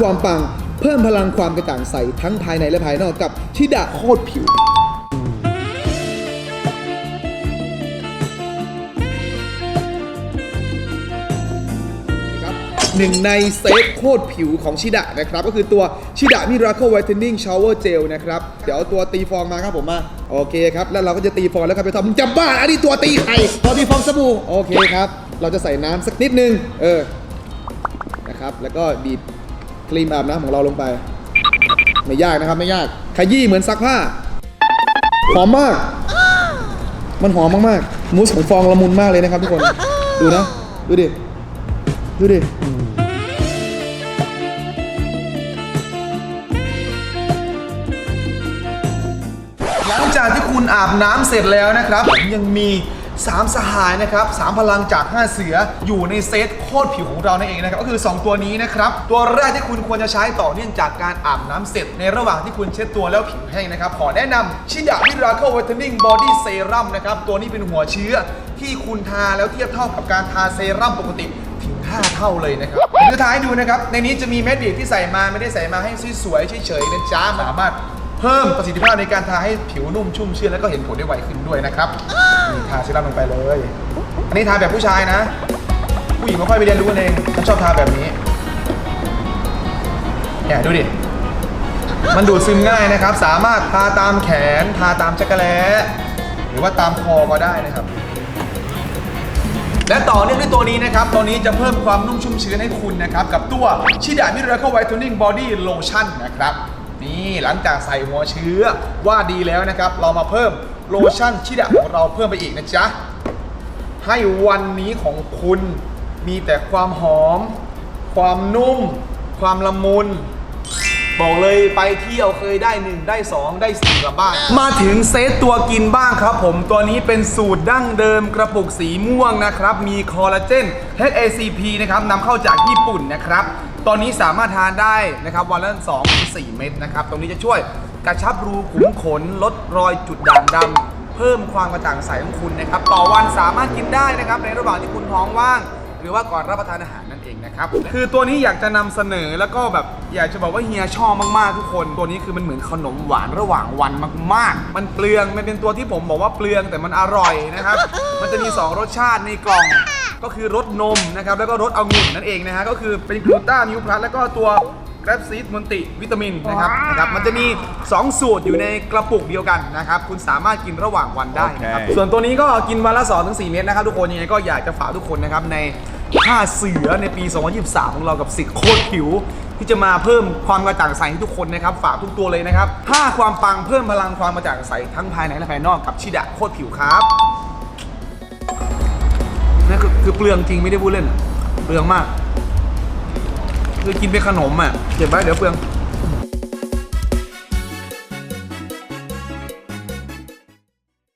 ความปัง เพิ่มพลังความกระจ่างใสทั้งภายในและภายนอกกับชิดะโคตรผิวครับหนึ่งในเซตโคตรผิวของชิดะนะครับ ก็คือตัวชิดะมิราเคิลไวท์เทนนิ่งชาวเวอร์เจลนะครับ เดี๋ยวเอาตัวตีฟองมาครับผมมา โอเคครับ แล้วเราก็จะตีฟองแล้วครับไปทำมึงจำบ้าอันนี้ตัวตีไข่ตัวตีฟองสบู่โอเคครับ เราจะใส่น้ำสักนิดนึง เออนะครับแล้วก็บีบ ครีมอาบน้ำของเราลงไป ไม่ยากนะครับไม่ยาก ขยี้เหมือนซักผ้า หอมมาก มันหอมมากๆ มูสของฟองละมุนมากเลยนะครับทุกคน ดูนะ ดูดิ ดูดิหลังจากที่คุณอาบน้ำเสร็จแล้วนะครับ ยังมี 3 สหายนะครับสามพลังจาก 5 เสืออยู่ในเซตโคตรผิวของเรานั่นเองนะครับก็คือ 2 ตัวนี้นะครับตัวแรกที่คุณควรจะใช้ต่อเนื่องจากการอาบน้ำเสร็จ ในระหว่างที่คุณเช็ดตัวแล้วผิวแห้งนะครับขอแนะนำชิดะมิราเคิล i ว t เทนนิ่งบอดี้เซรั่มนะครับตัวนี้เป็นหัวเชื้อที่คุณทาแล้วเทียบเท่ากับการทาเซรั่มปกติถึง 5 เท่าเลยนะครับผมจะทายดูนะครับในนี้จะมีเม็ดบีบที่ใส่มาไม่ได้ใส่มาให้สวยๆเฉยๆนะจ๊ะสามารถ เพิ่มประสิทธิภาพในการทาให้ผิวนุ่มชุ่มชื้นแล้วก็เห็นผลได้ไวขึ้นด้วยนะครับนี่ทาเซรั่มลงไปเลย อันนี้ทาแบบผู้ชายนะ ผู้หญิงไม่ค่อยไปเรียนรู้กันเองฉันชอบทาแบบนี้เนี่ยดูดิมันดูดซึมง่ายนะครับ สามารถทาตามแขน ทาตามจักรแล้หรือว่าตามคอก็ได้นะครับ และต่อเนื่องด้วยตัวนี้นะครับ ตัวนี้จะเพิ่มความนุ่มชุ่มชื้นให้คุณนะครับ กับตัวชิดามิราเคิลไวท์ t ทนนิ่งบอดี้โลชั่นนะครับ นี่หลังจากใส่หัวเชื้อว่าดีแล้วนะครับ เรามาเพิ่มโลชั่นชิดาของเราเพิ่มไปอีกนะจ๊ะ ให้วันนี้ของคุณมีแต่ความหอม ความนุ่ม ความละมุน บอกเลยไปเที่ยวเคยได้1ได้2ได้4กลับบ้าน มาถึงเซตตัวกินบ้างครับผม ตัวนี้เป็นสูตรดั้งเดิมกระปุกสีม่วงนะครับ มีคอลลาเจน HACP นะครับนำเข้าจากญี่ปุ่นนะครับ ตอนนี้สามารถทานได้นะครับวันละ2ถึง4เม็ดนะครับ ตรงนี้จะช่วยกระชับรูขุมขน ลดรอยจุดด่างดำเพิ่มความกระจ่างใสของคุณนะครับ ต่อวันสามารถกินได้นะครับ ในระหว่างที่คุณท้องว่าง หรือว่าก่อนรับประทานอาหารนั่นเองนะครับ คือตัวนี้อยากจะนำเสนอแล้วก็แบบอยากจะบอกว่าเฮียชอบมากๆทุกคน ตัวนี้คือมันเหมือนขนมหวานระหว่างวันมากๆ มันเปลือง มันเป็นตัวที่ผมบอกว่าเปลืองแต่มันอร่อยนะครับ มันจะมี2รสชาติในกล่อง ก็คือรสนมนะครับแล้วก็รสองุ่นนั่นเองนะฮะก็คือเป็นกลูต้ามิวพลัสแล้วก็ตัวแกรบซีดม l ติวิตามินนะครับนะครับมันจะมี 2 สูตรอยู่ในกระปุกเดียวกันนะครับ คุณสามารถกินระหว่างวันได้นะครับโอเคส่วนตัวนี้ก็กินวันละ2-4ถึง4เม็ดนะครับทุกคนยังไงก็อยากจะฝากทุกคนนะครับใน5เสือในปี 2023 ของเรากับสิทธิ์โคตรผิว ที่จะมาเพิ่มความกระจ่างใสให้ทุกคนนะครับ ฝากทุกตัวเลยนะครับ5ความปังเพิ่มพลังความกระจ่างใสทั้งภายในและภายนอกกับชิดะโคตรผิวครับนั่น คือเปลืองจริงไม่ได้พูดเล่น เปลืองมาก คือกินเป็นขนมอะเก็บไว้เดี๋ยวเปลือง